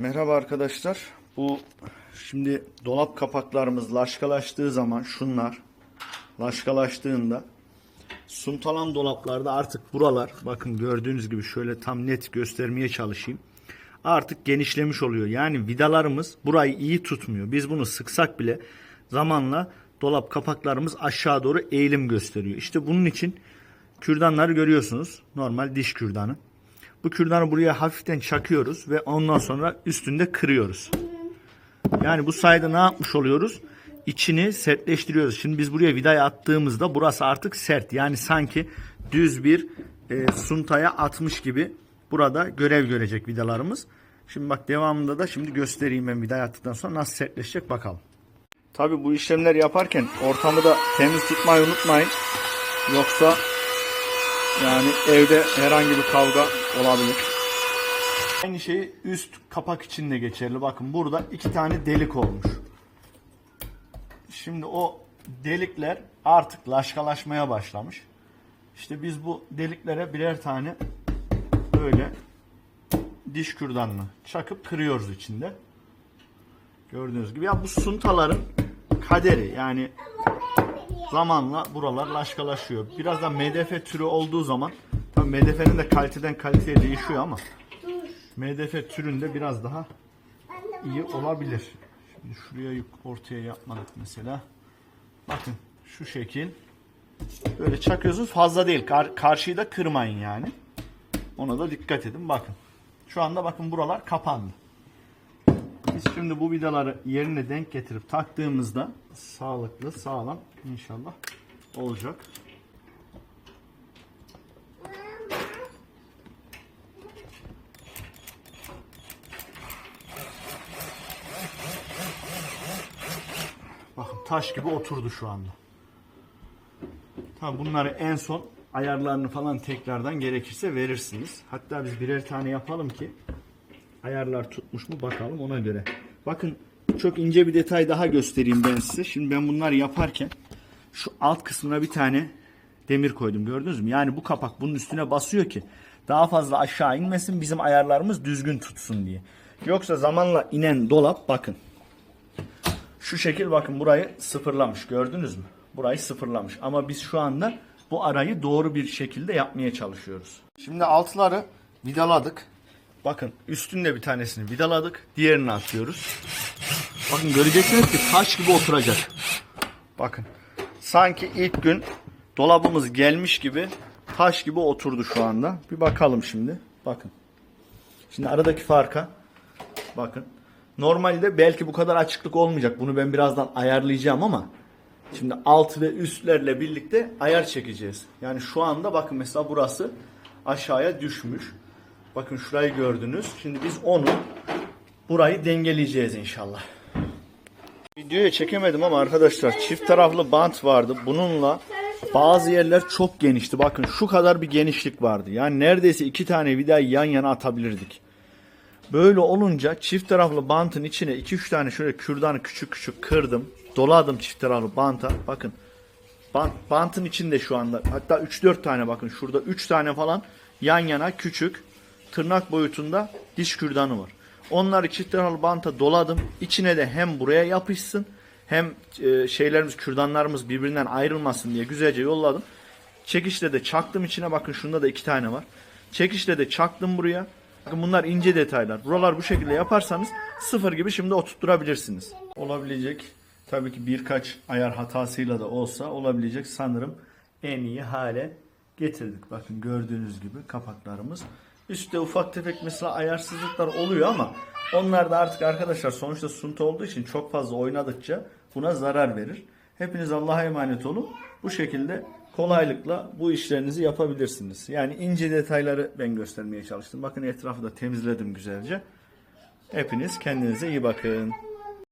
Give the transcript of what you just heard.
Merhaba arkadaşlar. Bu şimdi dolap kapaklarımız laşkalaştığı zaman şunlar laşkalaştığında suntalan dolaplarda artık buralar bakın gördüğünüz gibi şöyle tam net göstermeye çalışayım. Artık genişlemiş oluyor. Yani vidalarımız burayı iyi tutmuyor. Biz bunu sıksak bile zamanla dolap kapaklarımız aşağı doğru eğilim gösteriyor. İşte bunun için kürdanları görüyorsunuz. Normal diş kürdanı. Bu kürdanı buraya hafiften çakıyoruz ve ondan sonra üstünde kırıyoruz. Yani bu sayede ne yapmış oluyoruz? İçini sertleştiriyoruz. Şimdi biz buraya vidayı attığımızda burası artık sert. Yani sanki düz bir e, suntaya atmış gibi burada görev görecek vidalarımız. Şimdi bak devamında da şimdi göstereyim ben vidayı attıktan sonra nasıl sertleşecek bakalım. Tabi bu işlemler yaparken ortamı da temiz tutmayı unutmayın. Yoksa yani evde herhangi bir kavga olabilir. Aynı şey üst kapak için de geçerli. Bakın burada iki tane delik olmuş. Şimdi o delikler artık laşkalaşmaya başlamış. İşte biz bu deliklere birer tane böyle diş kürdanla çakıp kırıyoruz içinde. Gördüğünüz gibi. Ya bu suntaların kaderi yani zamanla buralar laşkalaşıyor. Biraz da MDF türü olduğu zaman tabii MDF'nin de kaliteden kaliteye değişiyor ama MDF türünde biraz daha iyi olabilir. Şimdi şuraya ortaya yapmadık mesela. Bakın şu şekil. Böyle çakıyorsunuz fazla değil. Kar- karşıyı da kırmayın yani. Ona da dikkat edin. Bakın. Şu anda bakın buralar kapandı. Biz şimdi bu vidaları yerine denk getirip taktığımızda sağlıklı, sağlam inşallah olacak. Bakın taş gibi oturdu şu anda. Tabi bunları en son ayarlarını falan tekrardan gerekirse verirsiniz. Hatta biz birer tane yapalım ki ayarlar tutmuş mu bakalım ona göre. Bakın çok ince bir detay daha göstereyim ben size. Şimdi ben bunları yaparken şu alt kısmına bir tane demir koydum gördünüz mü? Yani bu kapak bunun üstüne basıyor ki daha fazla aşağı inmesin bizim ayarlarımız düzgün tutsun diye. Yoksa zamanla inen dolap bakın. Şu şekil bakın burayı sıfırlamış gördünüz mü? Burayı sıfırlamış ama biz şu anda bu arayı doğru bir şekilde yapmaya çalışıyoruz. Şimdi altları vidaladık. Bakın üstünde bir tanesini vidaladık. Diğerini atıyoruz. Bakın göreceksiniz ki taş gibi oturacak. Bakın. Sanki ilk gün dolabımız gelmiş gibi taş gibi oturdu şu anda. Bir bakalım şimdi. Bakın. Şimdi aradaki farka bakın. Normalde belki bu kadar açıklık olmayacak. Bunu ben birazdan ayarlayacağım ama şimdi alt ve üstlerle birlikte ayar çekeceğiz. Yani şu anda bakın mesela burası aşağıya düşmüş. Bakın şurayı gördünüz. Şimdi biz onu burayı dengeleyeceğiz inşallah. Videoya çekemedim ama arkadaşlar çift taraflı bant vardı. Bununla bazı yerler çok genişti. Bakın şu kadar bir genişlik vardı. Yani neredeyse iki tane vidayı yan yana atabilirdik. Böyle olunca çift taraflı bantın içine 2-3 tane şöyle kürdanı küçük küçük kırdım. Doladım çift taraflı banta. Bakın bant, bantın içinde şu anda hatta 3-4 tane bakın şurada 3 tane falan yan yana küçük tırnak boyutunda diş kürdanı var. Onları çift taraflı banta doladım. İçine de hem buraya yapışsın hem e, şeylerimiz kürdanlarımız birbirinden ayrılmasın diye güzelce yolladım. Çekişle de çaktım içine bakın şunda da iki tane var. Çekişle de çaktım buraya. Bakın bunlar ince detaylar. Buralar bu şekilde yaparsanız sıfır gibi şimdi oturtturabilirsiniz. Olabilecek tabii ki birkaç ayar hatasıyla da olsa olabilecek sanırım en iyi hale getirdik. Bakın gördüğünüz gibi kapaklarımız. Üstte ufak tefek mesela ayarsızlıklar oluyor ama onlar da artık arkadaşlar sonuçta sunta olduğu için çok fazla oynadıkça buna zarar verir. Hepiniz Allah'a emanet olun. Bu şekilde kolaylıkla bu işlerinizi yapabilirsiniz. Yani ince detayları ben göstermeye çalıştım. Bakın etrafı da temizledim güzelce. Hepiniz kendinize iyi bakın.